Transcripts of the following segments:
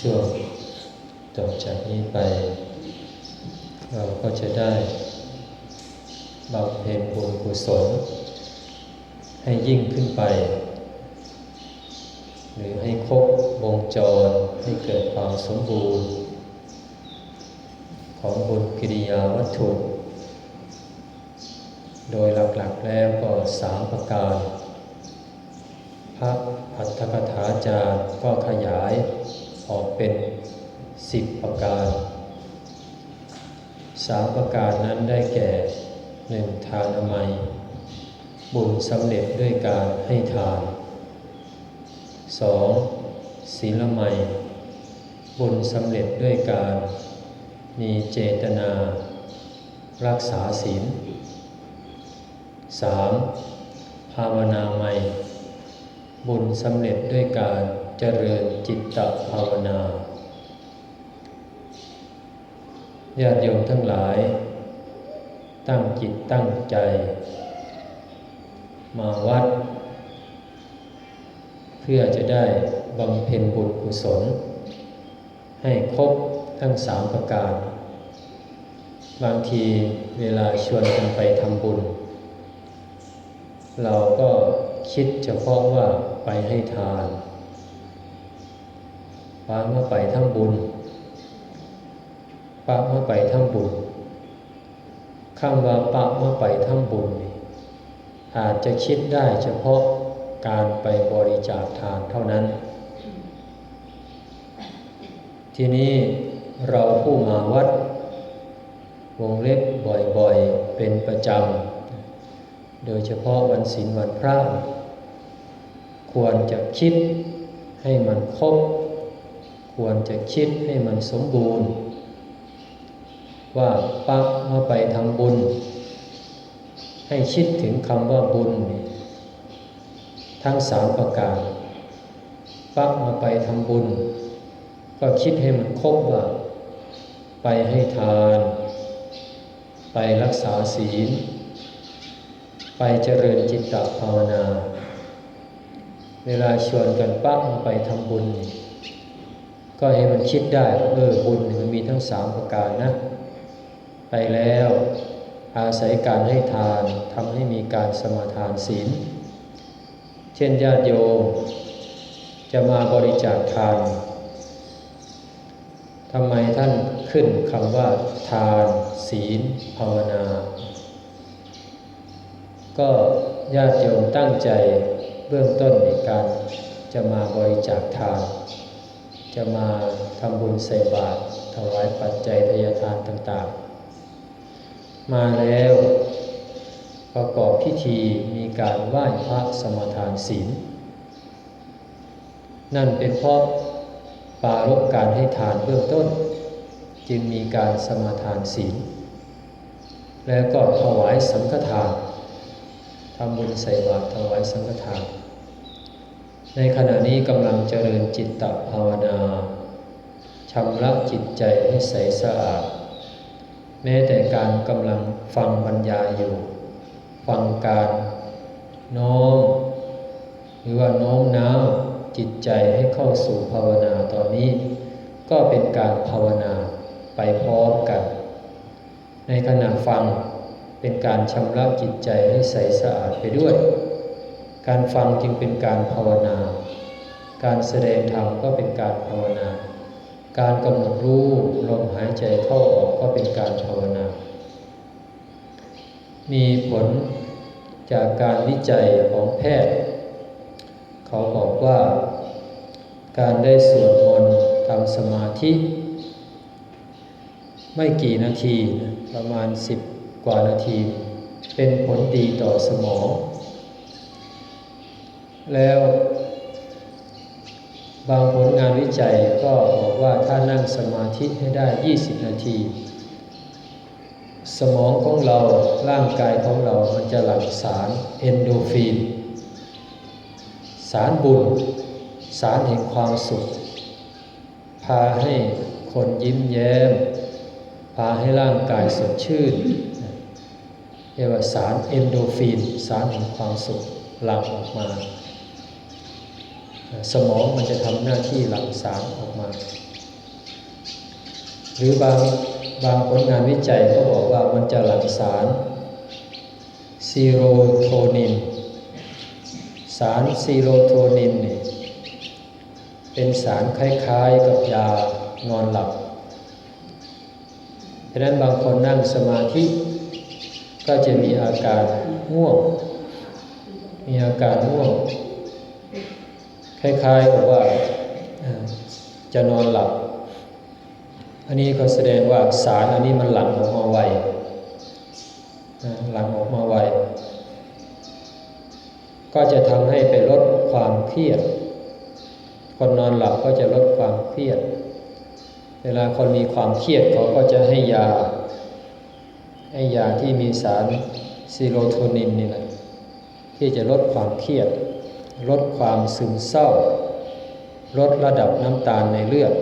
ช่วงต่อจากนี้ไป เราก็จะได้บำเพ็ญบุญกุศล ให้ยิ่งขึ้นไป หรือให้ครบวงจรให้เกิดความสมบูรณ์ ของบุญกิริยาวัตถุ โดยหลักๆแล้วก็สามประการ พระอัตถกถาจารย์ก็ขยาย ออกเป็นสิบประการสามประการนั้นได้แก่หนึ่งทานอมัย บุญสำเร็จด้วยการให้ทานสองศีลไมยบุญสำเร็จด้วยการ มีเจตนา รักษาศีลสามภาวนาไมย บุญสำเร็จด้วยการเจริญจิตตภาวนาญาติโยมทั้งหลาย ตั้งจิตตั้งใจ มาวัด เพื่อจะได้บำเพ็ญบุญกุศล ให้ครบทั้งสามประการ บางทีเวลาชวนกันไปทำบุญ เราก็ คิดเฉพาะว่าไปให้ทานปาเมื่อไปทำบุญปะเมื่อไปทำบุญคำว่าปะเมื่อไปทำบุญ อาจจะคิดได้เฉพาะการไปบริจาคทานเท่านั้น ทีนี้เราผู้มาวัด วงเล็บบ่อยๆ เป็นประจำ โดยเฉพาะวันศีลวันพระควรจะคิดให้มันครบ ควรจะคิดให้มันสมบูรณ์ ว่าปักมาไปทำบุญ ให้คิดถึงคำว่าบุญ ทั้งสามประการปักมาไปทำบุญ ก็คิดให้มันครบว่า ไปให้ทาน ไปรักษาศีล ไปเจริญจิตตภาวนา เวลาชวนกันปักมาไปทำบุญ ก็ให้มันคิดได้เออบุญมันมีทั้งสามประการนะ ไปแล้วอาศัยการให้ทานทำให้มีการสมาทานศีล เช่นญาติโยมจะมาบริจาคทานทำไมท่านขึ้นคำว่า ทาน ศีล ภาวนา ก็ญาติโยมตั้งใจเบื้องต้นในการจะมาบริจาคทาน จะมาทำบุญใส่บาตรถวายปัจจัยทายทานต่างๆ มาแล้วประกอบพิธีมีการไหว้พระสมทานศีล นั่นเป็นเพราะปารบการให้ทานเบื้องต้น จึงมีการสมาทานศีล แล้วก็ถวายสังฆทานำบุญใส่บาตรถวายสังฆทาน ในขณะนี้กำลังเจริญจิตตภาวนาชำระจิตใจให้ใสสะอาด แม้แต่การกำลังฟังบรรยายอยู่ ฟังการน้อมหรือว่าน้อมน้าวจิตใจให้เข้าสู่ภาวนาตอนนี้ ก็เป็นการภาวนาไปพร้อมกัน ในขณะฟัง เป็นการชำระจิตใจให้ใสสะอาดไปด้วย การฟังจึงเป็นการภาวนา การแสดงธรรมก็เป็นการภาวนา การกำหนดรู้ลมหายใจเข้าออกก็เป็นการภาวนา มีผลจากการวิจัยของแพทย์ เขาบอกว่า การได้สวดมนต์ทำสมาธิ ไม่กี่นาทีประมาณสิบ กว่านาที เป็นผลดีต่อสมอง แล้วบางผลงานวิจัยก็บอกว่าถ้านั่งสมาธิให้ได้ 20 นาที สมองของเราร่างกายของเรามันจะหลั่งสารเอนโดฟิน สารบุญ สารแห่งความสุข พาให้คนยิ้มแย้ม พาให้ร่างกายสดชื่น เรียกว่าสารเอนโดฟินสารแห่งความสุขหลั่งออกมา สมองมันจะทำหน้าที่หลั่งสารออกมา หรือบางบางผลงานวิจัยก็บอกว่ามันจะหลั่งสารซีโรโทนิน สารซีโรโทนินเนี่ยเป็นสารคล้ายๆกับยานอนหลับ ฉะนั้นบางคนนั่งสมาธิ ก็จะมีอาการง่วง มีอาการง่วง คล้ายๆกับว่าจะนอนหลับ อันนี้ก็แสดงว่าสารอันนี้มันหลั่งออกมาไวหลั่งออกมาไว ก็จะทำให้ไปลดความเครียด คนนอนหลับก็จะลดความเครียด เวลาคนมีความเครียดเขาก็จะให้ยา ให้ยาที่มีสารซีโรโทนินนี่แหละที่จะลดความเครียด ลดความซึมเศร้า ลดระดับน้ำตาลในเลือด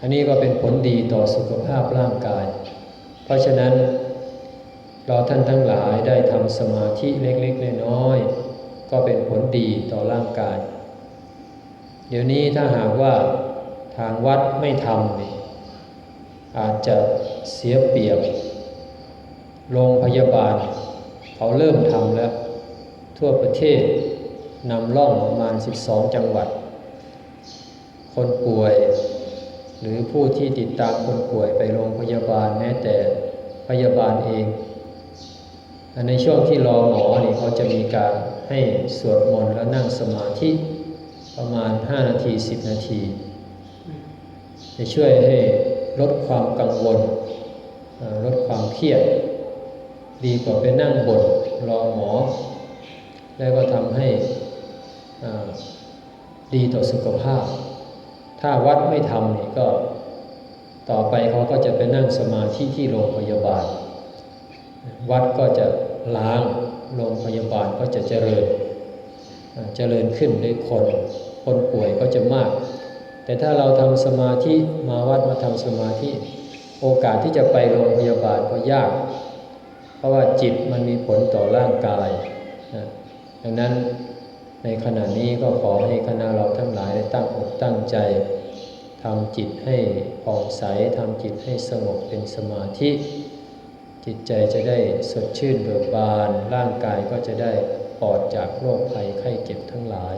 อันนี้ก็เป็นผลดีต่อสุขภาพร่างกาย เพราะฉะนั้นเราท่านทั้งหลายได้ทำสมาธิเล็กๆน้อยๆก็เป็นผลดีต่อร่างกาย เดี๋ยวนี้ถ้าหากว่าทางวัดไม่ทำนี่ อาจจะเสียเปรียบ โรงพยาบาล เขาเริ่มทำแล้ว ทั่วประเทศนำล่องประมาณ 12 จังหวัด คนป่วย หรือผู้ที่ติดตามคนป่วยไปโรงพยาบาลแม้แต่พยาบาลเอง ในช่วงที่รอหมอนี่เขาจะมีการให้สวดมนต์แล้วนั่งสมาธิประมาณ 5 นาที 10 นาที จะช่วยให้ ลดความกังวลลดความเครียด ดีกว่าไปนั่งบนรอหมอ แล้วก็ทำให้ดีต่อสุขภาพ ถ้าวัดไม่ทำนี่ก็ต่อไปเขาก็จะไปนั่งสมาธิที่โรงพยาบาล วัดก็จะล้างโรงพยาบาลก็จะเจริญเจริญขึ้นด้วยคน คนป่วยก็จะมาก แต่ถ้าเราทำสมาธิมาวัดมาทำสมาธิ โอกาสที่จะไปโรงพยาบาลก็ยาก เพราะว่าจิตมันมีผลต่อร่างกายนะดังนั้นในขณะนี้ก็ขอให้คณะเราทั้งหลายได้ตั้งอกตั้งใจทำจิตให้ผ่องใสทำจิตให้สงบเป็นสมาธิ จิตใจจะได้สดชื่นเบิกบาน ร่างกายก็จะได้ปลอดจากโรคภัยไข้เจ็บทั้งหลาย